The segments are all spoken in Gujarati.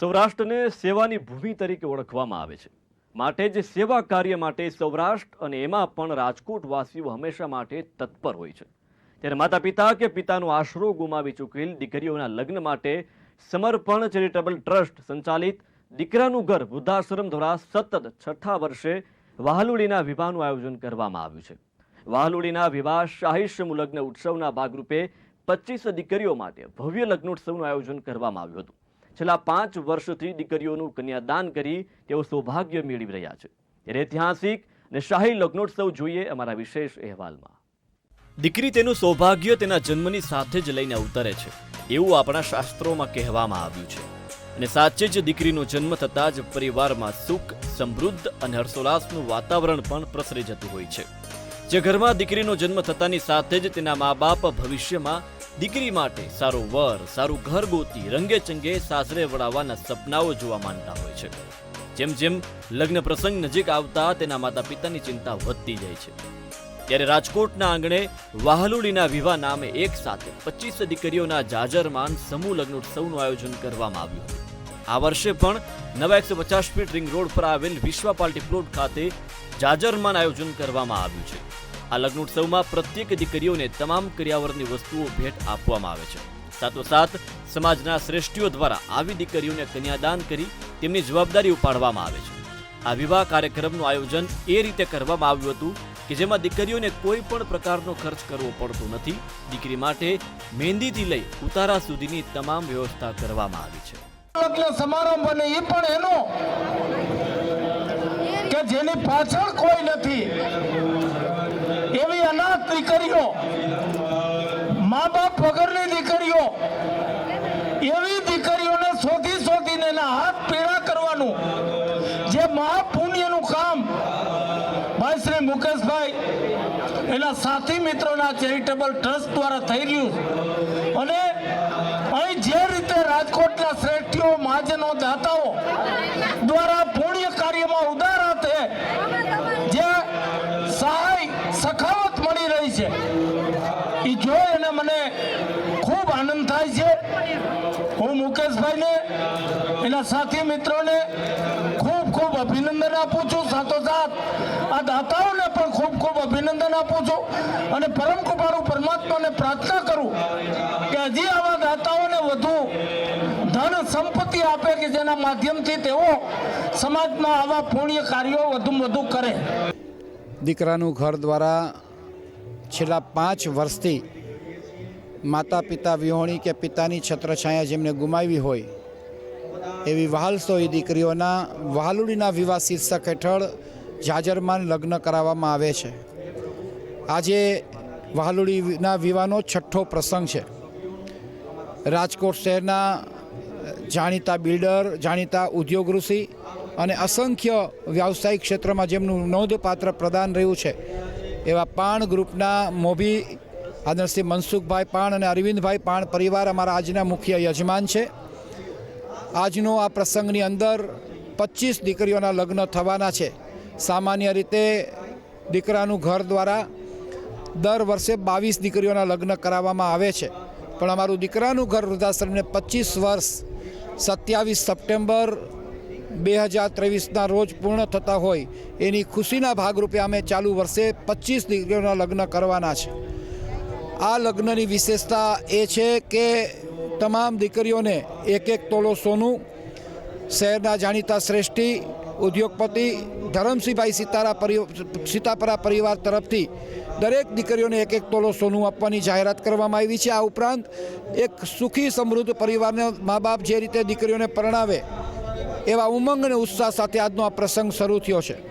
સૌરાષ્ટ્રને સેવાની ભૂમિ તરીકે ઓળખવામાં આવે છે. માટે જ સેવા કાર્ય માટે સૌરાષ્ટ્ર અને એમાં પણ રાજકોટ વાસીઓ હંમેશા માટે તત્પર હોય છે. ત્યારે માતા પિતા કે પિતાનો આશરો ગુમાવી ચૂકેલ દીકરીઓના લગ્ન માટે સમર્પણ ચેરિટેબલ ટ્રસ્ટ સંચાલિત દીકરાનું ઘર વૃદ્ધાશ્રમ દ્વારા સતત છઠ્ઠા વર્ષે વાહલુડીના વિવાહનું આયોજન કરવામાં આવ્યું છે. વાહલુડીના વિવાહ શાહી લગ્ન ઉત્સવના ભાગરૂપે પચીસ દીકરીઓ માટે ભવ્ય લગ્નોત્સવનું આયોજન કરવામાં આવ્યું હતું. છેલ્લા પાંચ વર્ષથી દીકરીઓનું કન્યાદાન કરી તેઓ સૌભાગ્ય મેળવી રહ્યા છે. ત્યારે ઐતિહાસિક અને શાહી લગ્નોત્સવ જોઈએ અમારા વિશેષ અહેવાલમાં. દીકરી તેનું સૌભાગ્ય તેના જન્મની સાથે જ લઈને ઉતરે છે. એવું આપણા શાસ્ત્રોમાં કહેવામાં આવ્યું છે. અને સાચે જ દીકરીનો જન્મ થતાં જ પરિવારમાં સુખ, સમૃદ્ધ અને હર્ષોલ્લાસનું વાતાવરણ પણ પ્રસરી જતું હોય છે. જે ઘરમાં દીકરીનો જન્મ થતાની સાથે જ તેના મા બાપ ભવિષ્યમાં દીકરી માટે સારો વર, સારું ઘર ગોતી, રંગે ચંગે સાસરે વળાવવાના સપનાઓ જોવા માંડતા હોય છે. જેમ જેમ લગ્ન પ્રસંગ નજીક આવતા તેના માતા પિતાની ચિંતા વધતી જાય છે. ત્યારે રાજકોટના આંગણે વાહલુડીના વિવાહ નામે એક સાથે પચીસ દીકરીઓના જાજરમાન સમૂહ લગ્નોત્સવનું આયોજન કરવામાં આવ્યું. હતું આ વર્ષે પણ નવા એકસો પચાસ ફીટ રિંગ રોડ પર આવેલ વિશ્વા પાર્ટી પ્લોટ ખાતે જાજરમાન આયોજન કરવામાં આવ્યું છે. આ લગ્નોત્સવમાં પ્રત્યેક દીકરીઓને તમામ કર્યાવરની વસ્તુઓ ભેટ આપવામાં આવે છે. સાથોસાથ સમાજના શ્રેષ્ઠીઓ દ્વારા આવી દીકરીઓને કન્યાદાન કરી તેમની જવાબદારી ઉપાડવામાં આવે છે. આ વિવાહ કાર્યક્રમનું આયોજન એ રીતે કરવામાં આવ્યું હતું કે જેમાં દીકરીઓને કોઈ પણ પ્રકારનો ખર્ચ કરવો પડતો નથી. દીકરી માટે મહેંદીથી લઈ ઉતારા સુધીની તમામ વ્યવસ્થા કરવામાં આવી છે. લગ્ન સમારંભ અને એ પણ એનો કે જેની પાછળ કોઈ નથી. અનાથ દીકરીઓ મા બાપ વગરની દીકરીઓ, એવી દીકરીઓને શોધી શોધીને એના હાથ પીળા કરવાનું. જે મહાપુણ્યનું કામ, ભાઈ શ્રી મુકેશભાઈ, એના સાથી મિત્રોના ચેરિટેબલ ટ્રસ્ટ દ્વારા થઈ રહ્યું. અને અહીં જે રીતે રાજકોટના શ્રેષ્ઠીઓ, મહાજનો દાતાઓ દ્વારા પુણ્ય કાર્યમાં ઉદાર હાથે જે સહાય સખાવત મળી રહી છે એ જોઈ અને મને આનંદ થાય છે. હું મુકેશભાઈને, એના સાથી મિત્રોને ખૂબ ખૂબ અભિનંદન આપું છું. સાથોસાથ આ દાતાઓને પણ ખૂબ ખૂબ અભિનંદન આપું છું. અને પરમ કૃપાળુ પરમાત્માને પ્રાર્થના કરું કે હજી આવા દાતાઓને વધુ ધન સંપત્તિ આપે કે જેના માધ્યમથી તેઓ સમાજમાં આવા પુણ્ય કાર્યો વધુમાં વધુ કરે. દીકરાનું ઘર દ્વારા છેલ્લા પાંચ વર્ષથી માતા પિતા વિહોણી કે પિતાની છત્રછાયા જેમને ગુમાવી હોય, એવી વહાલસોઈ દીકરીઓના વહાલુડીના વિવાહ શીર્ષક હેઠળ જાજરમાન લગ્ન કરાવવામાં આવે છે. આજે વહાલુડીના વિવાહનો છઠ્ઠો પ્રસંગ છે. રાજકોટ શહેરના જાણીતા બિલ્ડર, જાણીતા ઉદ્યોગ ઋષિ અને અસંખ્ય વ્યાવસાયિક ક્ષેત્રમાં જેમનું નોંધપાત્ર પ્રદાન રહ્યું છે, એવા પાણ ગ્રુપના મોભી આદરશ્રી મનસુખભાઈ પાણ અને અરવિંદભાઈ પાણ પરિવાર અમારા આજના મુખ્ય યજમાન છે. આજનો આ પ્રસંગની અંદર પચીસ દીકરીઓના લગ્ન થવાના છે. સામાન્ય રીતે દીકરાનું ઘર દ્વારા દર વર્ષે બાવીસ દીકરીઓના લગ્ન કરાવવામાં આવે છે. પણ અમારું દીકરાનું ઘર વૃદ્ધાશ્રમને પચીસ વર્ષ સત્યાવીસ સપ્ટેમ્બર બે હજાર ત્રેવીસના રોજ પૂર્ણ થતા હોય એની ખુશીના ભાગરૂપે અમે ચાલુ વર્ષે પચીસ દીકરીઓના લગ્ન કરવાના છે. આ લગ્નની વિશેષતા એ છે કે તમામ દીકરીઓને એક એક તોલો સોનું, શહેરના જાણીતા શ્રેષ્ઠી, ઉદ્યોગપતિ, ધરમસિંહભાઈ સીતારા પરિ સીતાપરા પરિવાર તરફથી દરેક દીકરીઓને એક એક તોલો સોનું આપવાની જાહેરાત કરવામાં આવી છે. આ ઉપરાંત એક સુખી, સમૃદ્ધ પરિવારને મા બાપ જે રીતે દીકરીઓને પરણાવે એવા ઉમંગ અને ઉત્સાહ સાથે આજનો આ પ્રસંગ શરૂ થયો છે.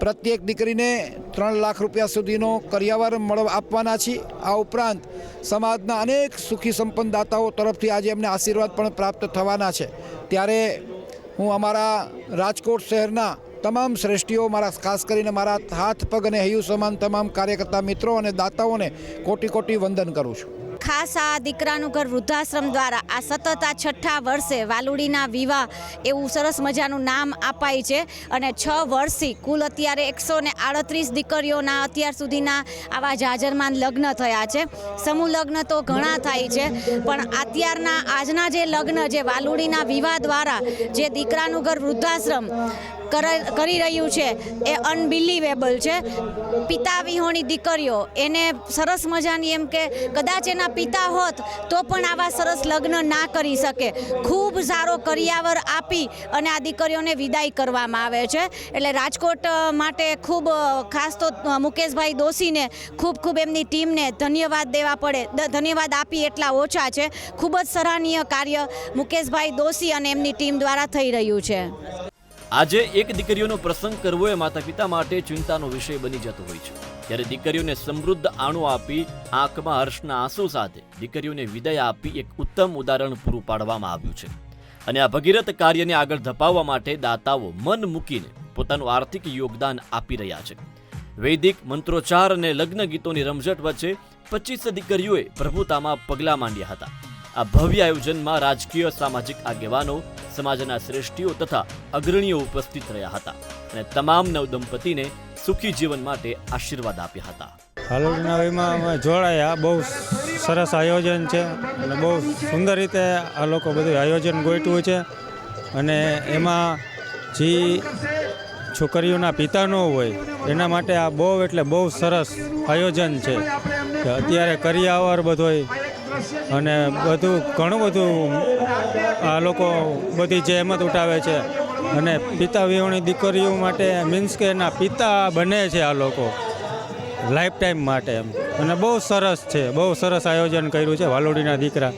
પ્રત્યેક દીકરીને ત્રણ લાખ રૂપિયા સુધીનો કરિયાવર મળવા આપવાના છીએ આ ઉપરાંત સમાજના અનેક સુખી સંપન્ન દાતાઓ તરફથી આજે એમને આશીર્વાદ પણ પ્રાપ્ત થવાના છે. ત્યારે હું અમારા રાજકોટ શહેરના તમામ શ્રેષ્ઠીઓ, મારા ખાસ કરીને મારા હાથ પગ અને હૈયું સમાન તમામ કાર્યકર્તા મિત્રો અને દાતાઓને કોટી કોટી વંદન કરું છું. ખાસ આ દીકરાનું ઘર વૃદ્ધાશ્રમ દ્વારા આ સતત આ છઠ્ઠા વર્ષે વાલુડીના વિવાહ એવું સરસ મજાનું નામ અપાય છે. અને છ વર્ષથી કુલ અત્યારે એકસો ને આડત્રીસ દીકરીઓના અત્યાર સુધીના આવા જાજરમાન લગ્ન થયા છે. સમૂહ લગ્ન તો ઘણા થાય છે, પણ અત્યારના આજના જે લગ્ન, જે વાલુડીના વિવાહ દ્વારા જે દીકરાનું ઘર વૃદ્ધાશ્રમ કર- રહ્યું છે. એ અનબિલીવેબલ છે. પિતા વિહોણી દીકરીઓ, એને સરસ મજાની એમ કે કદાચ એના પિતા હોત તો પણ આવા સરસ લગ્ન ના કરી શકે. ખૂબ સારો કરિયાવર આપી અને આ દીકરીઓને વિદાય કરવામાં આવે છે. એટલે રાજકોટ માટે ખૂબ ખાસ તો મુકેશભાઈ દોશીને ખૂબ ખૂબ એમની ટીમને ધન્યવાદ દેવા પડે. ધન્યવાદ આપી એટલા ઓછા છે. ખૂબ જ સરાહનીય કાર્ય મુકેશભાઈ દોશી અને એમની ટીમ દ્વારા થઈ રહ્યું છે. આજે એક દીકરીઓનો પ્રસંગ કરવો એ માતા પિતા માટે ચિંતાનો વિષય બની જતો હોય છે. ત્યારે દીકરીઓને સમૃદ્ધ આણું આપી આંખમાં હર્ષના આંસુ સાથે દીકરીઓને વિદાય આપી એક ઉત્તમ ઉદાહરણ પૂરું પાડવામાં આવ્યું છે. અને આ ભગીરથ કાર્યને આગળ ધપાવવા માટે દાતાઓ મન મૂકીને પોતાનું આર્થિક યોગદાન આપી રહ્યા છે. વૈદિક મંત્રોચ્ચાર અને લગ્ન ગીતોની રમઝટ વચ્ચે પચીસ દીકરીઓએ પ્રભુતામાં પગલાં માંડ્યા હતા. આ ભવ્ય આયોજનમાં રાજકીય, સામાજિક આગેવાનો, સમાજના શ્રેષ્ઠીઓ તથા અગ્રણીઓ ઉપસ્થિત રહ્યા હતા અને તમામ નવદંપતીને સુખી જીવન માટે આશીર્વાદ આપ્યા હતા. હાલોડીના અમે જોડાયા. બહુ સરસ આયોજન છે અને બહુ સુંદર રીતે આ લોકો બધું આયોજન ગોઠવ્યું છે અને એમાં જે છોકરીઓના પિતા ન હોય એના માટે આ બહુ એટલે બહુ સરસ આયોજન છે અત્યારે કરિયાવર બધોય અને બધું, ઘણું બધું આ લોકો બધી જહેમત ઉઠાવે છે. અને પિતા વિહોણી દીકરીઓ માટે મીન્સ કે એના પિતા બને છે આ લોકો. લાઈફ ટાઈમ માટે એમ. અને બહુ સરસ છે, બહુ સરસ આયોજન કર્યું છે વાલોડીના દીકરા.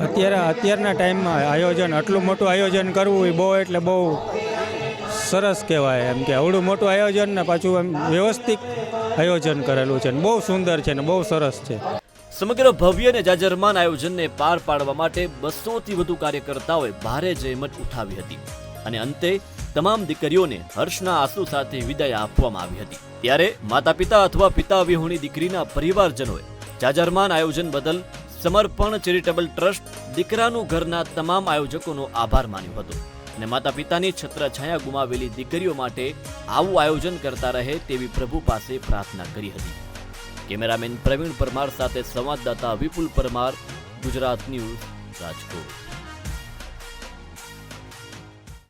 અત્યારે, અત્યારના ટાઈમમાં આયોજન, આટલું મોટું આયોજન કરવું એ બહુ એટલે બહુ સરસ કહેવાય એમ કે આવડું મોટું આયોજન ને પાછું એમ વ્યવસ્થિત આયોજન કરેલું છે ને બહુ સુંદર છે ને બહુ સરસ છે. સમગ્ર ભવ્ય અને જાજરમાન આયોજનને પાર પાડવા માટે બસોથી વધુ કાર્યકર્તાઓએ ભારે જહેમત ઉઠાવી હતી. અને અંતે તમામ દીકરીઓને હર્ષના આંસુ સાથે વિદાય આપવામાં આવી હતી. ત્યારે માતા પિતા અથવા પિતા વિહોણી દીકરીના પરિવારજનોએ જાજરમાન આયોજન બદલ સમર્પણ ચેરિટેબલ ટ્રસ્ટ દીકરાનું ઘરના તમામ આયોજકોનો આભાર માન્યો હતો. અને માતા પિતાની છત્રછાયા ગુમાવેલી દીકરીઓ માટે આવું આયોજન કરતા રહે તેવી પ્રભુ પાસે પ્રાર્થના કરી હતી. કેમેરામેન પ્રવીણ પરમાર સાથે સંવાદદાતા વિપુલ પરમાર ગુજરાત ન્યૂઝ રાજકોટ.